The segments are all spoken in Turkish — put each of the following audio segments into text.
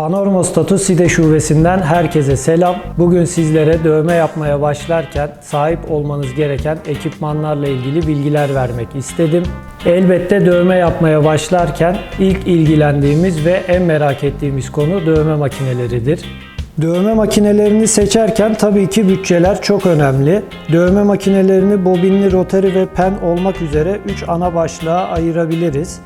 Panormostatu Side Şubesi'nden herkese selam. Bugün sizlere dövme yapmaya başlarken sahip olmanız gereken ekipmanlarla ilgili bilgiler vermek istedim. Elbette dövme yapmaya başlarken ilk ilgilendiğimiz ve en merak ettiğimiz konu dövme makineleridir. Dövme makinelerini seçerken tabii ki bütçeler çok önemli. Dövme makinelerini bobinli, rotary ve pen olmak üzere 3 ana başlığa ayırabiliriz.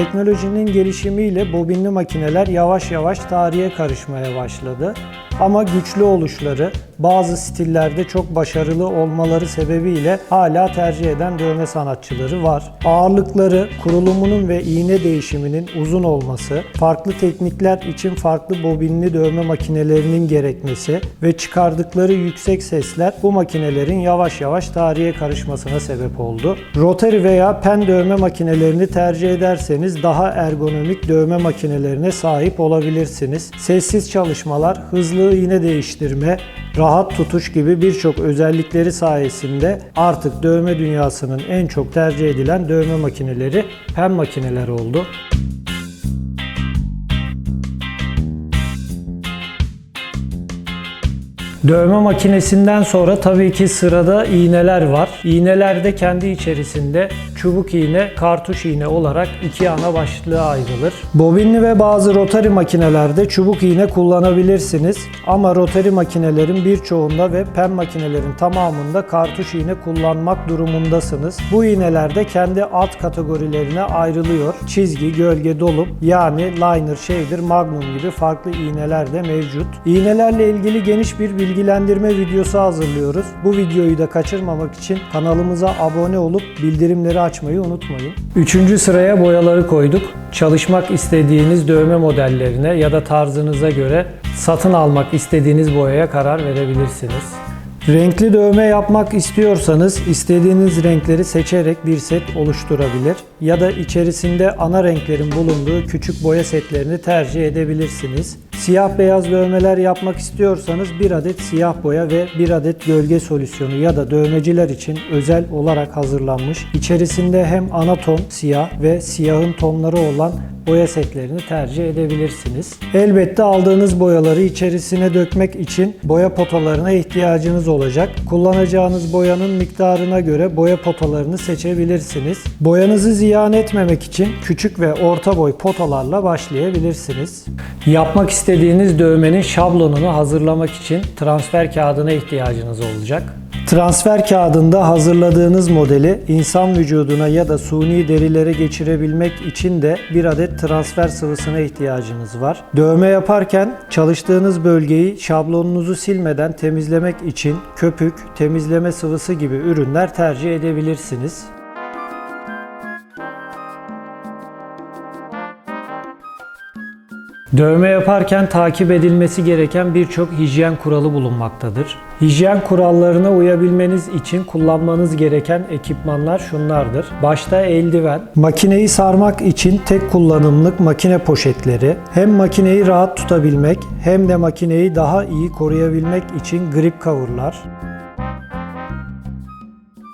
Teknolojinin gelişimiyle bobinli makineler yavaş yavaş tarihe karışmaya başladı. Ama güçlü oluşları, bazı stillerde çok başarılı olmaları sebebiyle hala tercih eden dövme sanatçıları var. Ağırlıkları, kurulumunun ve iğne değişiminin uzun olması, farklı teknikler için farklı bobinli dövme makinelerinin gerekmesi ve çıkardıkları yüksek sesler bu makinelerin yavaş yavaş tarihe karışmasına sebep oldu. Rotary veya pen dövme makinelerini tercih ederseniz daha ergonomik dövme makinelerine sahip olabilirsiniz. Sessiz çalışmalar, hızlı iğne değiştirme, rahat tutuş gibi birçok özellikleri sayesinde artık dövme dünyasının en çok tercih edilen dövme makineleri pen makineler oldu. Dövme makinesinden sonra tabii ki sırada iğneler var. İğneler de kendi içerisinde çubuk iğne, kartuş iğne olarak iki ana başlığa ayrılır. Bobinli ve bazı rotary makinelerde çubuk iğne kullanabilirsiniz. Ama rotary makinelerin birçoğunda ve pen makinelerin tamamında kartuş iğne kullanmak durumundasınız. Bu iğneler de kendi alt kategorilerine ayrılıyor. Çizgi, gölge, dolum yani liner, shader, magnum gibi farklı iğneler de mevcut. İğnelerle ilgili geniş bir bilgilendirme videosu hazırlıyoruz. Bu videoyu da kaçırmamak için kanalımıza abone olup bildirimleri açmayı unutmayın. Üçüncü sıraya boyaları koyduk. Çalışmak istediğiniz dövme modellerine ya da tarzınıza göre satın almak istediğiniz boyaya karar verebilirsiniz. Renkli dövme yapmak istiyorsanız istediğiniz renkleri seçerek bir set oluşturabilir ya da içerisinde ana renklerin bulunduğu küçük boya setlerini tercih edebilirsiniz. Siyah beyaz dövmeler yapmak istiyorsanız bir adet siyah boya ve bir adet gölge solüsyonu ya da dövmeciler için özel olarak hazırlanmış. İçerisinde hem ana ton siyah ve siyahın tonları olan boya setlerini tercih edebilirsiniz. Elbette aldığınız boyaları içerisine dökmek için boya potalarına ihtiyacınız olacak. Kullanacağınız boyanın miktarına göre boya potalarını seçebilirsiniz. Boyanızı ziyan etmemek için küçük ve orta boy potalarla başlayabilirsiniz. Yapmak istediğiniz dövmenin şablonunu hazırlamak için transfer kağıdına ihtiyacınız olacak. Transfer kağıdında hazırladığınız modeli insan vücuduna ya da suni derilere geçirebilmek için de bir adet transfer sıvısına ihtiyacınız var. Dövme yaparken çalıştığınız bölgeyi şablonunuzu silmeden temizlemek için köpük, temizleme sıvısı gibi ürünler tercih edebilirsiniz. Dövme yaparken takip edilmesi gereken birçok hijyen kuralı bulunmaktadır. Hijyen kurallarına uyabilmeniz için kullanmanız gereken ekipmanlar şunlardır. Başta eldiven, makineyi sarmak için tek kullanımlık makine poşetleri, hem makineyi rahat tutabilmek hem de makineyi daha iyi koruyabilmek için grip coverlar,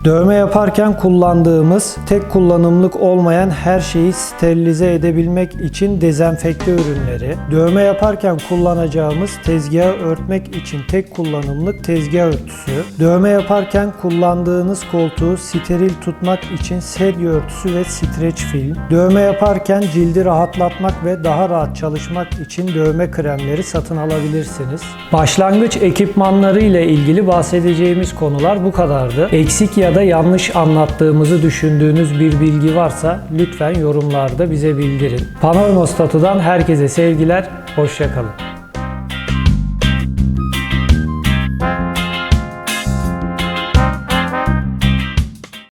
Dövme yaparken kullandığımız tek kullanımlık olmayan her şeyi sterilize edebilmek için dezenfekte ürünleri, dövme yaparken kullanacağımız tezgahı örtmek için tek kullanımlık tezgah örtüsü, dövme yaparken kullandığınız koltuğu steril tutmak için sedye örtüsü ve streç film, dövme yaparken cildi rahatlatmak ve daha rahat çalışmak için dövme kremleri satın alabilirsiniz. Başlangıç ekipmanları ile ilgili bahsedeceğimiz konular bu kadardı. Eksik ya da yanlış anlattığımızı düşündüğünüz bir bilgi varsa lütfen yorumlarda bize bildirin. Panormostatu'dan herkese sevgiler, hoşçakalın.